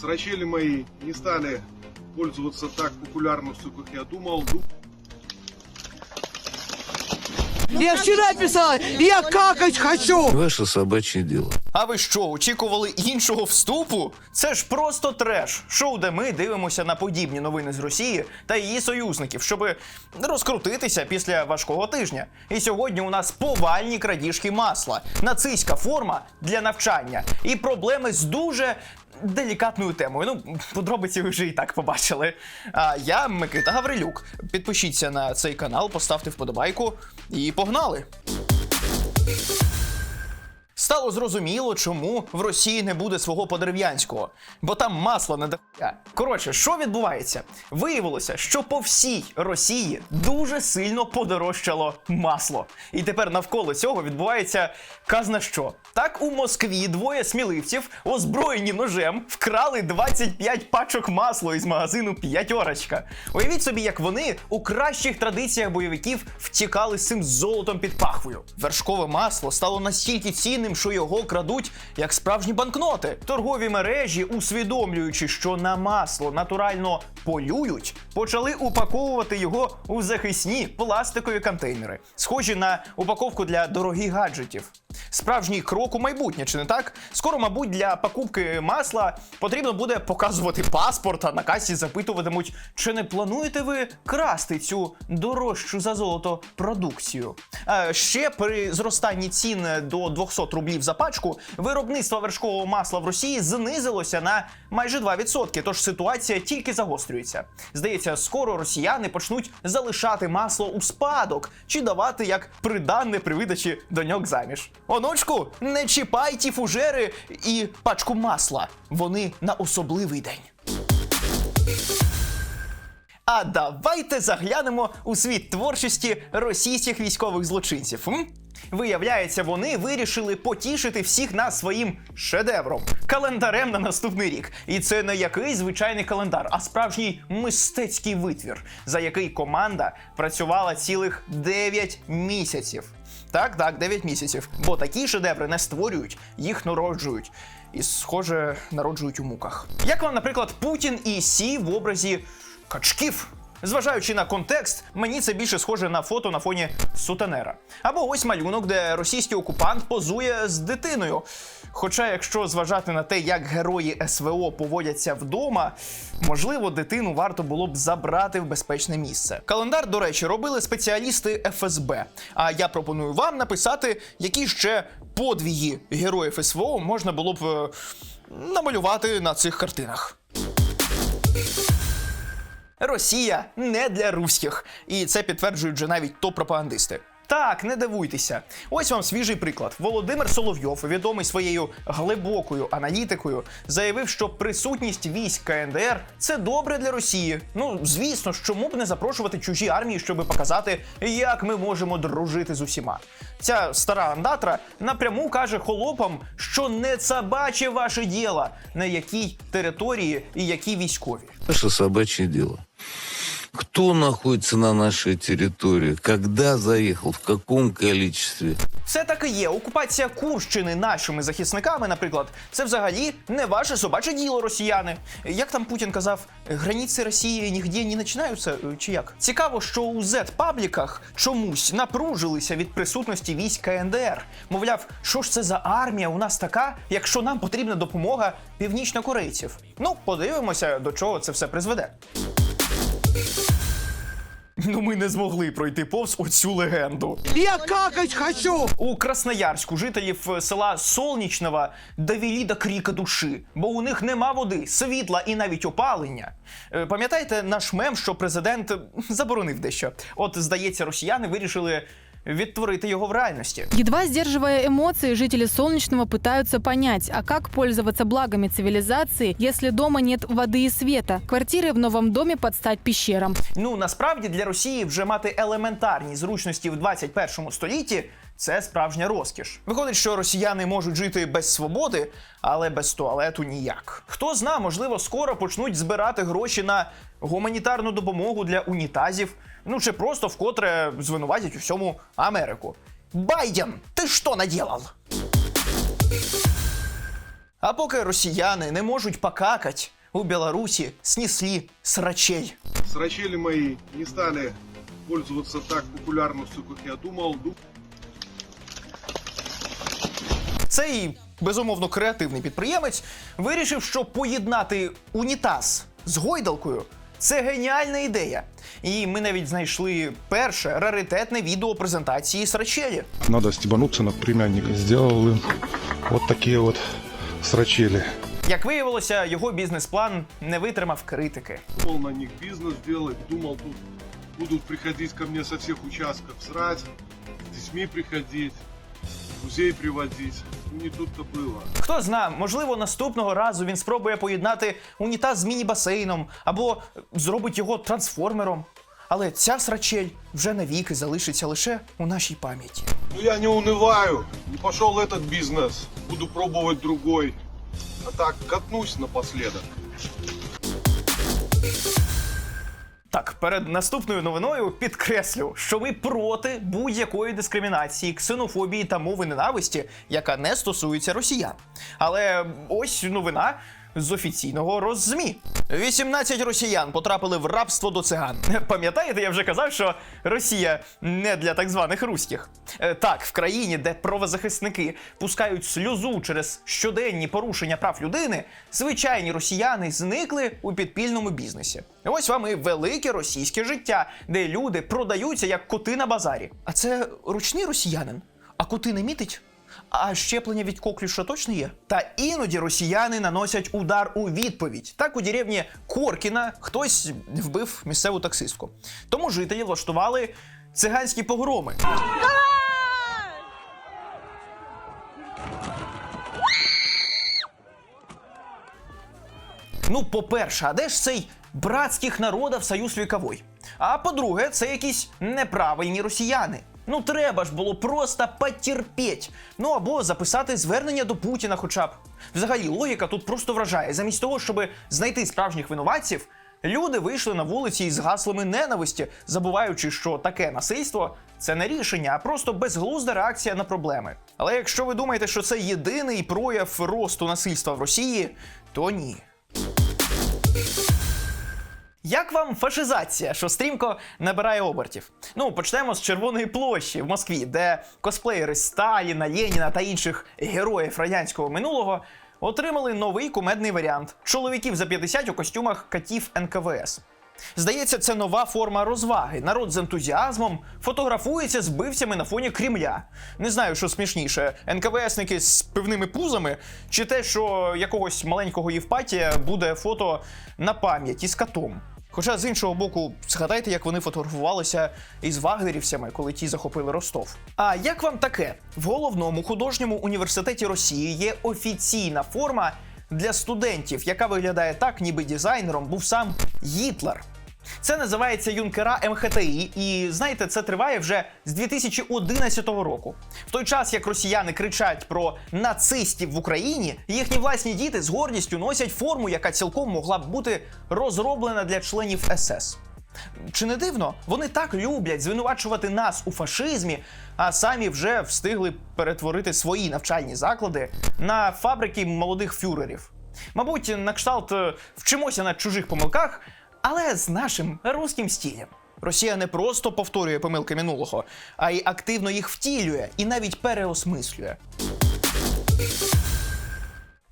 Срачели мои не стали пользоваться так популярностью, как я думал. Ну, Я вчера писала, я какать хочу. Ваше собачье дело. А ви що, очікували іншого вступу? Це ж просто треш. Шоу, де ми дивимося на подібні новини з Росії та її союзників, щоб розкрутитися після важкого тижня. І сьогодні у нас повальні крадіжки масла, нацистська форма для навчання і проблеми з дуже. Делікатною темою. Ну, подробиці ви вже і так побачили. А я Микита Гаврилюк. Підпишіться на цей канал, поставте вподобайку і погнали! Стало зрозуміло, чому в Росії не буде свого подерев'янського, бо там масла не дохуя. Коротше, що відбувається? Виявилося, що по всій Росії дуже сильно подорожчало масло. І тепер навколо цього відбувається казна що. Так у Москві двоє сміливців, озброєні ножем, вкрали 25 пачок масла із магазину П'ятьорочка. Уявіть собі, як вони у кращих традиціях бойовиків втікали з цим золотом під пахвою. Вершкове масло стало настільки цінним, що його крадуть як справжні банкноти. Торгові мережі, усвідомлюючи, що на масло натурально полюють, почали упаковувати його у захисні пластикові контейнери, схожі на упаковку для дорогих гаджетів. Справжній крок у майбутнє, чи не так? Скоро, мабуть, для покупки масла потрібно буде показувати паспорт, а на касі запитуватимуть, чи не плануєте ви красти цю дорожчу за золото продукцію. А ще при зростанні цін до 200 рублів за пачку виробництво вершкового масла в Росії знизилося на майже 2%, тож ситуація тільки загострюється. Здається, скоро росіяни почнуть залишати масло у спадок чи давати як приданне при видачі доньок заміж. Онучку, не чіпай ті фужери і пачку масла. Вони на особливий день. А давайте заглянемо у світ творчості російських військових злочинців. М? Виявляється, вони вирішили потішити всіх нас своїм шедевром календарем на наступний рік. І це не якийсь звичайний календар, а справжній мистецький витвір, за який команда працювала цілих 9 місяців. Так, так, 9 місяців. Бо такі шедеври не створюють, їх народжують. І, схоже, народжують у муках. Як вам, наприклад, Путін і Сі в образі качків. Зважаючи на контекст, мені це більше схоже на фото на фоні сутенера. Або ось малюнок, де російський окупант позує з дитиною. Хоча, якщо зважати на те, як герої СВО поводяться вдома, можливо, дитину варто було б забрати в безпечне місце. Календар, до речі, робили спеціалісти ФСБ. А я пропоную вам написати, які ще подвіги героїв СВО можна було б е, намалювати на цих картинах. Росія не для руських, і це підтверджують вже навіть топ-пропагандисти. Так, не дивуйтеся. Ось вам свіжий приклад. Володимир Соловйов, відомий своєю глибокою аналітикою, заявив, що присутність військ КНДР це добре для Росії. Ну, звісно ж, чому б не запрошувати чужі армії, щоб показати, як ми можемо дружити з усіма. Ця стара андатра напряму каже холопам, що не собаче ваше діло, на якій території і які військові. Ваше собачье дело. Кто находится на нашей территории, когда заехал, в каком количестве. Все таки є. Окупація Курщини нашими захисниками, наприклад, це взагалі не ваше собаче діло, росіяни. Як там Путін казав, границі Росії нігде не починаються, е, чи як? Цікаво, що у Z-пабліках чомусь напружилися від присутності військ КНДР. Мовляв, що ж це за армія у нас така, якщо нам потрібна допомога північнокорейців. Ну, подивимося, до чого це все призведе. Ну, ми не змогли пройти повз оцю легенду. Я какать хочу. У Красноярську жителів села Солнічного довели до кріка душі, бо у них нема води, світла і навіть опалення. Е, Пам'ятаєте наш мем, що президент заборонив дещо? От, здається, росіяни вирішили відтворити його в реальності. Едва сдерживая эмоции, жители Солнечного пытаются понять, а как пользоваться благами цивилизации, если дома нет воды и света. Квартиры в новом доме под стать пещерам. Ну насправді для Росії вже мати елементарні зручності в 21 столітті. це справжня розкіш. Виходить, що росіяни можуть жити без свободи, але без туалету ніяк. Хто зна, можливо, скоро почнуть збирати гроші на гуманітарну допомогу для унітазів, ну чи просто вкотре звинуватять у всьому Америку. Байден, ти що наділав? А поки росіяни не можуть покакать, у Білорусі снесли срачей. Срачели мои не стали пользоваться так популярностью, как я думал. Цей безумовно креативний підприємець вирішив, що поєднати унітаз з гойдалкою це геніальна ідея. І ми навіть знайшли перше раритетне відео презентації срачелі. Надо стебануться на племянника. Сделал им вот такие вот срачели. Як виявилося, його бізнес-план не витримав критики. Думал на них бизнес делать. Думал, тут будут приходить ко мне со всех участков срать, с детьми приходить, друзей приводить. Ну, не тут-то было. Хто зна, можливо, наступного разу він спробує поєднати унітаз з міні-басейном або зробить його трансформером. Але ця срачель вже навіки залишиться лише у нашій пам'яті. Ну я не унываю. Не пошел этот бизнес. Буду пробовать другой. А так, катнусь напоследок. Так, перед наступною новиною підкреслю, що ми проти будь-якої дискримінації, ксенофобії та мови ненависті, яка не стосується росіян. Але ось новина. З офіційного роззмі 18 росіян потрапили в рабство до циган. Пам'ятаєте, я вже казав, що Росія не для так званих руських. Е, Так, в країні, де правозахисники пускають сльозу через щоденні порушення прав людини, звичайні росіяни зникли у підпільному бізнесі. Ось вам і велике російське життя, де люди продаються як коти на базарі. А це ручний росіянин, а коти не мітить. А щеплення від коклюша точно є? Та іноді росіяни наносять удар у відповідь. Так у деревні Коркіна хтось вбив місцеву таксистку. Тому жителі влаштували циганські погроми. Ну, по-перше, а де ж цей братських народів союз віковой? А по-друге, це якісь неправильні росіяни. Ну, треба ж було просто потерпіть. Ну або записати звернення до Путіна, хоча б. Взагалі, логіка тут просто вражає. Замість того, щоб знайти справжніх винуватців, люди вийшли на вулиці із гаслами ненависті, забуваючи, що таке насильство це не рішення, а просто безглузда реакція на проблеми. Але якщо ви думаєте, що це єдиний прояв росту насильства в Росії, то ні. Як вам фашизація, що стрімко набирає обертів? Ну, почнемо з Червоної площі в Москві, де косплеєри Сталіна, Леніна та інших героїв радянського минулого отримали новий кумедний варіант чоловіків за 50 у костюмах катів НКВС. Здається, це нова форма розваги. Народ з ентузіазмом фотографується з бивцями на фоні Кремля. Не знаю, що смішніше: НКВСники з пивними пузами, чи те, що якогось маленького Євпатія буде фото на пам'ять із катом. Хоча з іншого боку, згадайте, як вони фотографувалися із вагнерівцями, коли ті захопили Ростов. А як вам таке? В головному художньому університеті Росії є офіційна форма для студентів, яка виглядає так, ніби дизайнером був сам Гітлер. Це називається юнкера МХТІ, і знаєте, це триває вже з 2011 року. В той час, як росіяни кричать про нацистів в Україні, їхні власні діти з гордістю носять форму, яка цілком могла б бути розроблена для членів СС. Чи не дивно? Вони так люблять звинувачувати нас у фашизмі, а самі вже встигли перетворити свої навчальні заклади на фабрики молодих фюрерів. Мабуть, на кшталт е, вчимося на чужих помилках, але з нашим руським стилем. Росія не просто повторює помилки минулого, а й активно їх втілює і навіть переосмислює.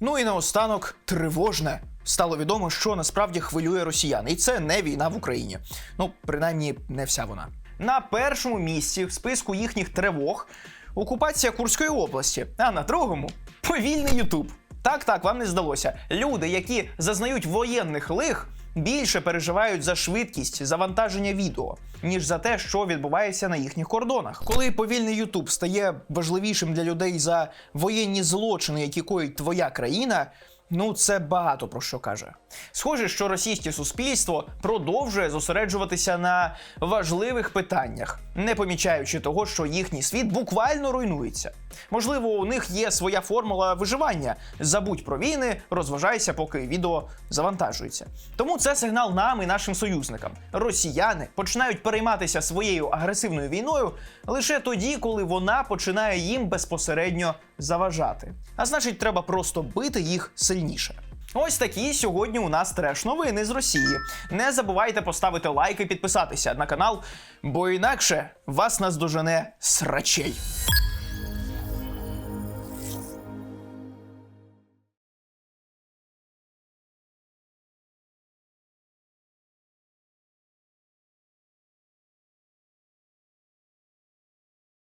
Ну і наостанок тривожне. Стало відомо, що насправді хвилює росіян, і це не війна в Україні. Ну, принаймні, не вся вона. На першому місці в списку їхніх тривог окупація Курської області, а на другому повільний Ютуб. Так, так, вам не здалося. Люди, які зазнають воєнних лих, більше переживають за швидкість завантаження відео, ніж за те, що відбувається на їхніх кордонах. Коли повільний Ютуб стає важливішим для людей за воєнні злочини, які коїть твоя країна, Ну, це багато про що каже. Схоже, що російське суспільство продовжує зосереджуватися на важливих питаннях, не помічаючи того, що їхній світ буквально руйнується. Можливо, у них є своя формула виживання. Забудь про війни, розважайся, поки відео завантажується. Тому це сигнал нам і нашим союзникам. Росіяни починають перейматися своєю агресивною війною лише тоді, коли вона починає їм безпосередньо заважати. А значить, треба просто бити їх сильніше. Ось такі сьогодні у нас треш новини з Росії. Не забувайте поставити лайк і підписатися на канал, бо інакше вас наздожене срачей.